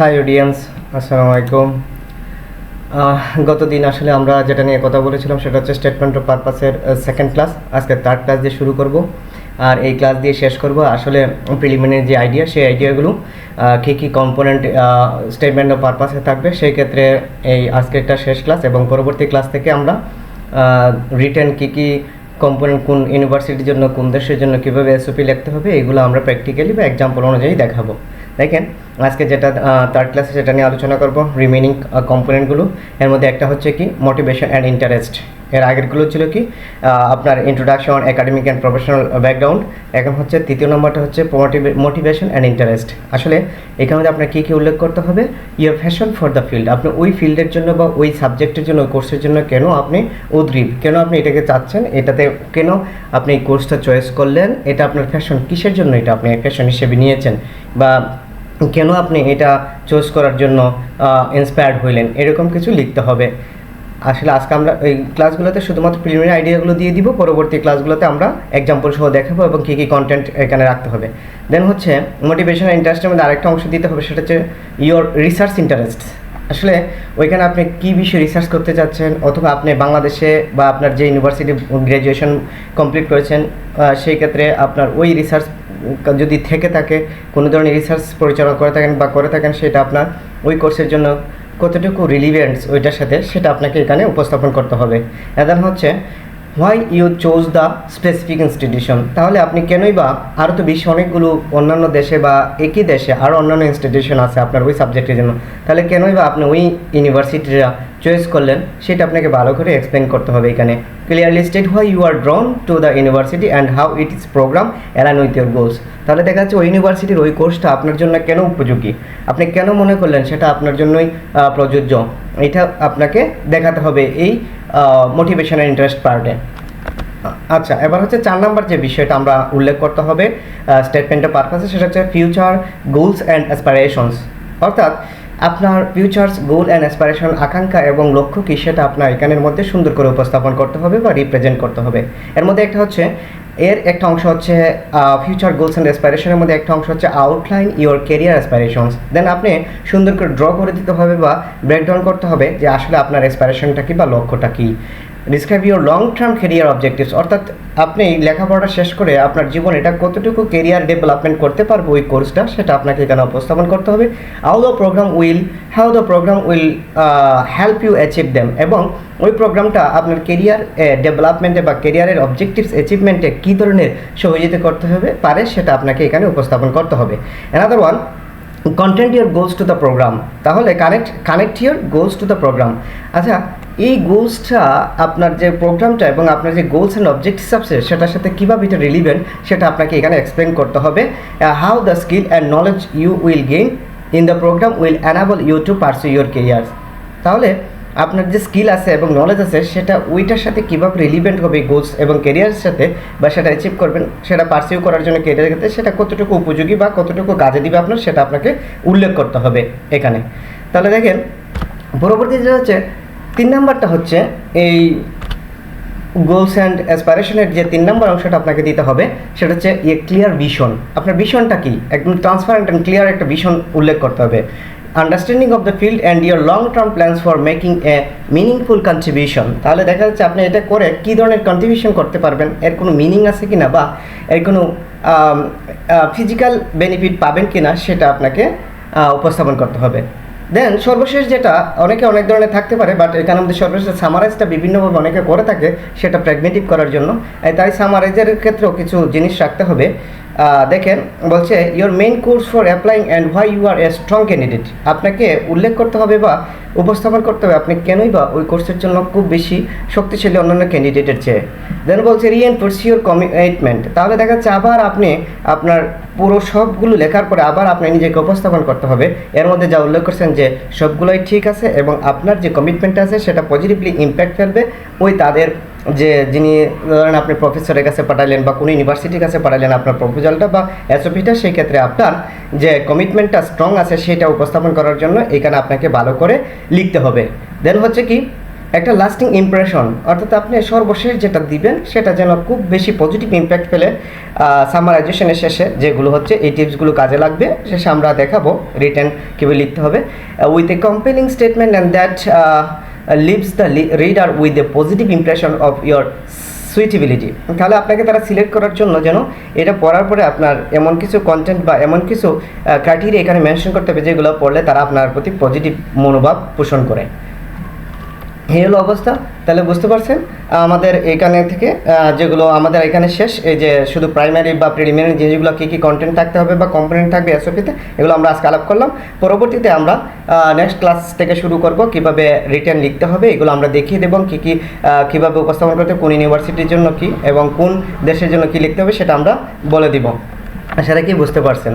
High audience আসসালামু আলাইকুম গত দিন আসলে আমরা যেটা নিয়ে কথা বলেছিলাম সেটা হচ্ছে স্টেটমেন্ট অফ পারপাসের সেকেন্ড ক্লাস আজকে থার্ড ক্লাস দিয়ে শুরু করব। আর এই ক্লাস দিয়ে শেষ করব। আসলে প্রিলিমিনারি যে আইডিয়া সেই আইডিয়াগুলো কী কী কম্পোনেন্ট স্টেটমেন্ট অফ পারপাসে থাকবে, সেই ক্ষেত্রে এই আজকে একটা শেষ ক্লাস এবং পরবর্তী ক্লাস থেকে আমরা রিটেন কী কী কম্পোনেন্ট কোন ইউনিভার্সিটির জন্য, কোন দেশের জন্য, কীভাবে এসওপি লিখতে হবে, এগুলো আমরা প্র্যাকটিক্যালি বা এক্সাম্পল অনুযায়ী দেখাবো। দেখেন আজকে যেটা থার্ড ক্লাসে যেটা নিয়ে আলোচনা করব রিমেনিং কম্পোনেন্টগুলো এর মধ্যে একটা হচ্ছে কি মোটিভেশন অ্যান্ড ইন্টারেস্ট এর আগেরগুলো ছিল কি আপনার introduction academic and professional background এখন হচ্ছে তৃতীয় নম্বরটা হচ্ছে মোটিভেশন অ্যান্ড ইন্টারেস্ট আসলে এখানে আপনার কী কী উল্লেখ করতে হবে your fashion for the field আপনি ওই ফিল্ডের জন্য বা ওই সাবজেক্টের জন্য কোর্সের জন্য কেন আপনি উদ্গ্রীব? কেন আপনি এটাকে চাচ্ছেন? এটাতে কেন আপনি এই কোর্সটা চয়েস করলেন? এটা আপনার ফ্যাশন কিসের জন্য এটা আপনি ফ্যাশন হিসেবে নিয়েছেন? বা কেন আপনি এটা চুজ করার জন্য ইন্সপায়ার্ড হইলেন? এরকম কিছু লিখতে হবে। আসলে আজকে আমরা এই ক্লাসগুলোতে শুধুমাত্র প্রিলিমিনারি আইডিয়াগুলো দিয়ে দিব, পরবর্তী ক্লাসগুলোতে আমরা এক্সাম্পল সহ দেখাবো এবং কী কী কন্টেন্ট এখানে রাখতে হবে। দেন হচ্ছে মোটিভেশন ইন্টারেস্টের মধ্যে আরেকটা অংশ দিতে হবে, সেটা হচ্ছে ইয়োর রিসার্চ ইন্টারেস্ট আসলে ওইখানে আপনি কী বিষয়ে রিসার্চ করতে চাচ্ছেন, অথবা আপনি বাংলাদেশে বা আপনার যে ইউনিভার্সিটি গ্র্যাজুয়েশন কমপ্লিট করেছেন সেই ক্ষেত্রে আপনার ওই রিসার্চ যদি থেকে থাকে, কোনো ধরনের রিসার্চ পরিচালনা করে থাকেন বা করে থাকেন, সেটা আপনার ওই কোর্সের জন্য কতটুকু রিলিভেন্টস ওইটার সাথে সেটা আপনাকে এখানে উপস্থাপন করতে হবে। এদান হচ্ছে why you chose the specific institution তাহলে আপনি কেনই বা আরও তো বিশ্বে অনেকগুলো অন্যান্য দেশে বা একই দেশে আরও অন্যান্য ইনস্টিটিউশন আছে আপনার ওই সাবজেক্টের জন্য। তাহলে কেনই বা আপনি ওই ইউনিভার্সিটিটা চয়েস করলেন, সেটা আপনাকে ভালো করে এক্সপ্লেন করতে হবে এখানে। Clearly state why you are drawn to the university and how it is program align with your goals তাহলে দেখা যাচ্ছে ওই ইউনিভার্সিটির ওই কোর্সটা আপনার জন্য কেন উপযোগী? আপনি কেন মনে করলেন সেটা আপনার জন্যই প্রযোজ্য? এটা আপনাকে দেখাতে হবে এই মোটিভেশন ইন্টারেস্ট পার্টে আচ্ছা এবার হচ্ছে চার নাম্বার যে বিষয়টা আমরা উল্লেখ করতে হবে স্টেটমেন্টের পারপাসে সেটা হচ্ছে ফিউচার গোলস অ্যান্ড অ্যাসপারেশনস অর্থাৎ আপনার ফিউচার্স গোল অ্যান্ড অ্যাসপারেশন আকাঙ্ক্ষা এবং লক্ষ্য কী সেটা আপনার এখানের মধ্যে সুন্দর করে উপস্থাপন করতে হবে বা রিপ্রেজেন্ট করতে হবে। এর মধ্যে একটা হচ্ছে, এর একটা অংশ হচ্ছে ফিউচার গোলস অ্যান্ড অ্যাসপারেশনের মধ্যে একটা অংশ হচ্ছে outline your career aspirations then আপনি সুন্দর করে ড্র করে দিতে হবে বা ব্রেকডাউন করতে হবে যে আসলে আপনার অ্যাসপারেশনটা কী বা লক্ষ্যটা কী। Describe your long term career objectives অর্থাৎ আপনি লেখাপড়া শেষ করে আপনার জীবন এটা কতটুকু কেরিয়ার ডেভেলপমেন্ট করতে পারব ওই কোর্সটা সেটা আপনাকে এখানে উপস্থাপন করতে হবে। How the program will how the program will help you achieve them এবং ওই প্রোগ্রামটা আপনার কেরিয়ার ডেভেলপমেন্টে বা কেরিয়ারের অবজেক্টিভস অ্যাচিভমেন্টে কী ধরনের সহযোগিতা করতে হবে পারে সেটা আপনাকে এখানে উপস্থাপন করতে হবে। Another one content your goals to the program তাহলে connect connect your goals to the program আচ্ছা এই গোলসটা আপনার যে প্রোগ্রামটা এবং আপনার যে গোলস অ্যান্ড অবজেক্টিভস আছে, সেটার সাথে কীভাবে এটা রিলিভেন্ট সেটা আপনাকে এখানে এক্সপ্লেন করতে হবে। How the skill and knowledge you will gain in the program will enable you to pursue your career তাহলে আপনার যে স্কিল আছে এবং নলেজ আছে, সেটা ওইটার সাথে কীভাবে রিলিভেন্ট হবে গোলস এবং কেরিয়ারের সাথে বা সেটা অ্যাচিভ করবেন, সেটা পার্সিউ করার জন্য কেরিয়ারের ক্ষেত্রে সেটা কতটুকু উপযোগী বা কতটুকু কাজে দিবে আপনার, সেটা আপনাকে উল্লেখ করতে হবে এখানে। তাহলে দেখেন, পরবর্তী যেটা হচ্ছে, তিন নাম্বারটা হচ্ছে এই গোলস অ্যান্ড অ্যাসপারেশনের যে তিন নম্বর অংশটা আপনাকে দিতে হবে, সেটা হচ্ছে এ ক্লিয়ার ভিশন আপনার ভিশনটা কি? একদম ট্রান্সপারেন্ট অ্যান্ড ক্লিয়ার একটা ভিশন উল্লেখ করতে হবে। Understanding of the field and your long term plans for making a meaningful contribution তাহলে দেখা যাচ্ছে আপনি এটা করে কী ধরনের কন্ট্রিবিউশন করতে পারবেন? এর কোনো মিনিং আছে কি না বা এর কোনো ফিজিক্যাল বেনিফিট পাবেন কি না সেটা আপনাকে উপস্থাপন করতে হবে। দেন সর্বশেষ যেটা, অনেকে অনেক ধরনের থাকতে পারে বাট এখানে আমাদের সর্বশেষ সামারাইজটা বিভিন্নভাবে অনেকে করে থাকে, সেটা প্র্যাগমেটিক করার জন্য। তাই সামারাইজের ক্ষেত্রেও কিছু জিনিস রাখতে হবে। দেখেন, বলছে your main course for applying and why you are a strong candidate আপনাকে উল্লেখ করতে হবে বা উপস্থাপন করতে হবে আপনি কেনই বা ওই কোর্সের জন্য খুব বেশি শক্তিশালী অন্যান্য ক্যান্ডিডেটের চেয়ে। দেন বলছে রি রিএনফোর্স ইউর কমিটমেন্ট তাহলে দেখা যাচ্ছে আবার আপনি আপনার পুরো সবগুলো লেখার পরে আবার আপনি নিজেকে উপস্থাপন করতে হবে। এর মধ্যে যা উল্লেখ করছেন যে সবগুলোই ঠিক আছে এবং আপনার যে কমিটমেন্ট আছে সেটা পজিটিভলি ইম্প্যাক্ট ফেলবে, ওই তাদের যে যিনি, ধরেন আপনি প্রফেসরের কাছে পাঠালেন বা কোনো ইউনিভার্সিটির কাছে পাঠালেন আপনার প্রপোজালটা বা এসওপিটা সেই ক্ষেত্রে আপনার যে কমিটমেন্টটা স্ট্রং আছে সেটা উপস্থাপন করার জন্য এখানে আপনাকে ভালো করে লিখতে হবে। দেন হচ্ছে কি, একটা লাস্টিং ইমপ্রেশন অর্থাৎ আপনি সর্বশেষ যেটা দিবেন সেটা যেন খুব বেশি পজিটিভ ইম্প্যাক্ট ফেলে সামারাইজেশনের শেষে যেগুলো হচ্ছে এই টিপসগুলো কাজে লাগবে, শেষে আমরা দেখাবো রিটার্ন কীভাবে লিখতে হবে with a compelling statement and that leaves the reader with the positive impression of your suitability তাহলে আপনাকে তারা সিলেক্ট করার জন্য যেন এটা পড়ার পরে আপনার এমন কিছু কন্টেন্ট বা এমন কিছু ক্রাইটেরিয়া এখানে মেনশন করতে হবে যেগুলো পড়লে তারা আপনার প্রতি পজিটিভ মনোভাব পোষণ করে। এই হলো অবস্থা। তাহলে বুঝতে পারছেন, আমাদের এখানে থেকে যেগুলো আমাদের এখানে শেষ, এই যে শুধু প্রাইমারি বা প্রিলিমিনারি যেগুলো কী কী কন্টেন্ট থাকতে হবে বা কম্পোনেন্ট থাকবে এসওপিতে এগুলো আমরা আজকে আলাপ করলাম। পরবর্তীতে আমরা নেক্সট ক্লাস থেকে শুরু করব, কীভাবে রিটার্ন লিখতে হবে, এগুলো আমরা দেখিয়ে দেবো, কী কী কীভাবে উপস্থাপন করতে কোন ইউনিভার্সিটির জন্য কি, এবং কোন দেশের জন্য কি লিখতে হবে, সেটা আমরা বলে দিব। সেটা কি বুঝতে পারছেন।